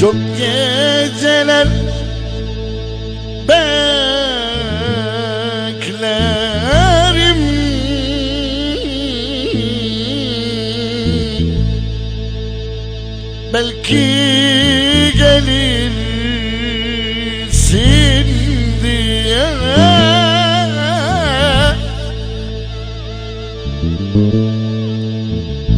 Çok geceler beklerim. Belki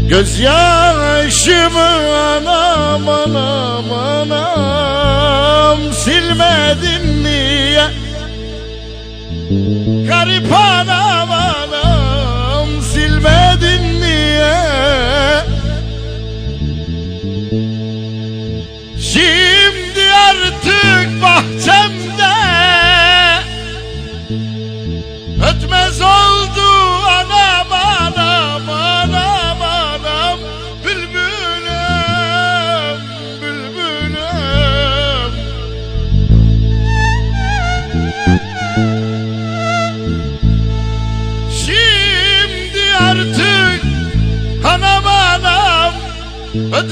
Gözyaşımı anam anam anam. Silmedin niye Garip anam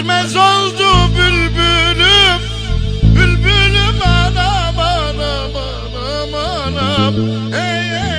Ötmez oldu bülbülüm Bülbülüm anam anam anam anam. Hey hey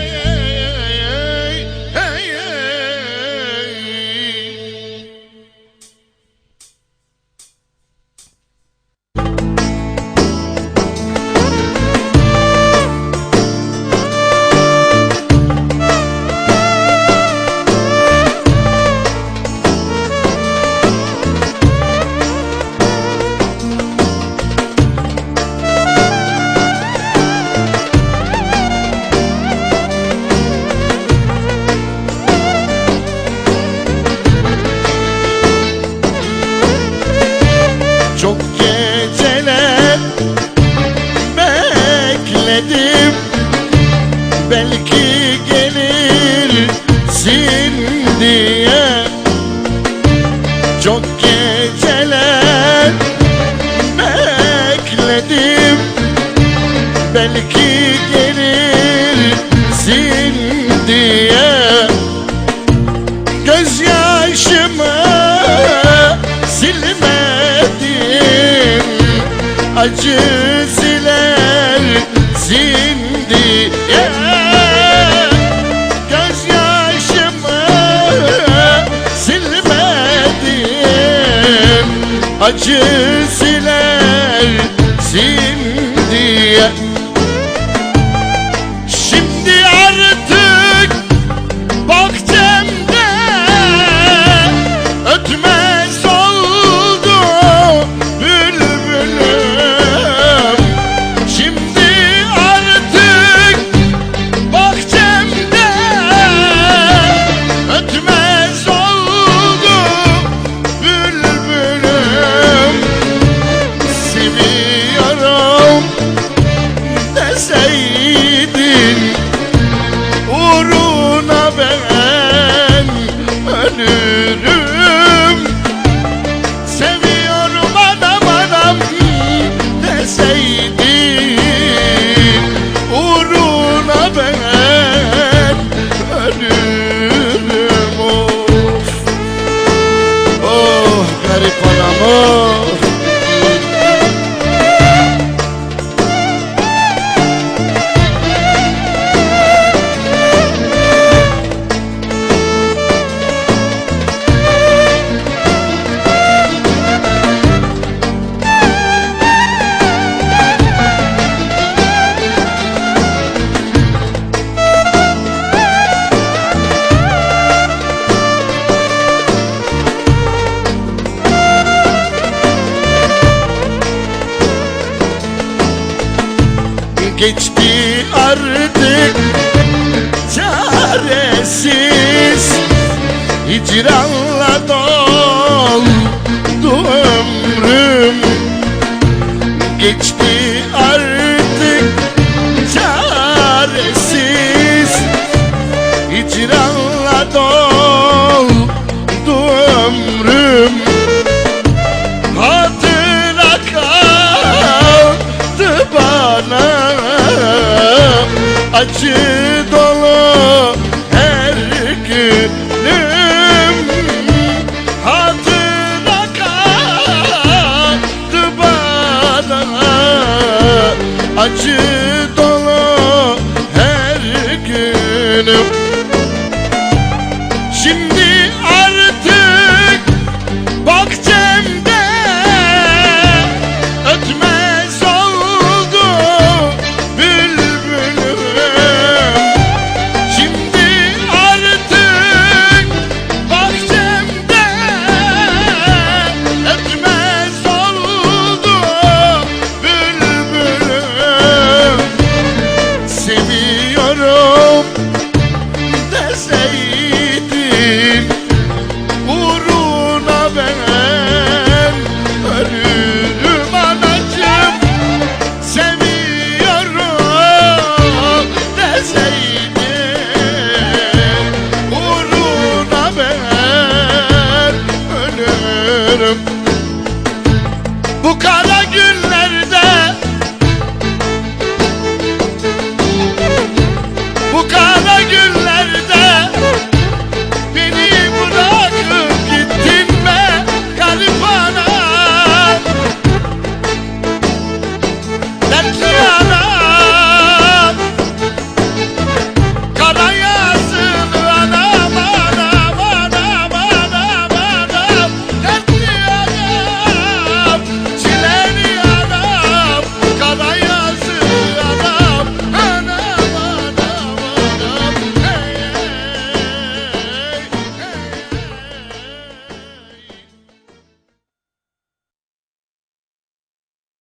bekledim Belki gelirsin diye. Gözyaşımı silmedim. Acı silersin diye. Gözyaşımı silmedim. Acı silersin diye geçti artık. Çaresiz hicranla doldu ömrüm. Geçti artık. Çaresiz hicranla doldu içi dolu her günüm Hatıra kaldı bana acı dolu her günüm seviyorum. Dese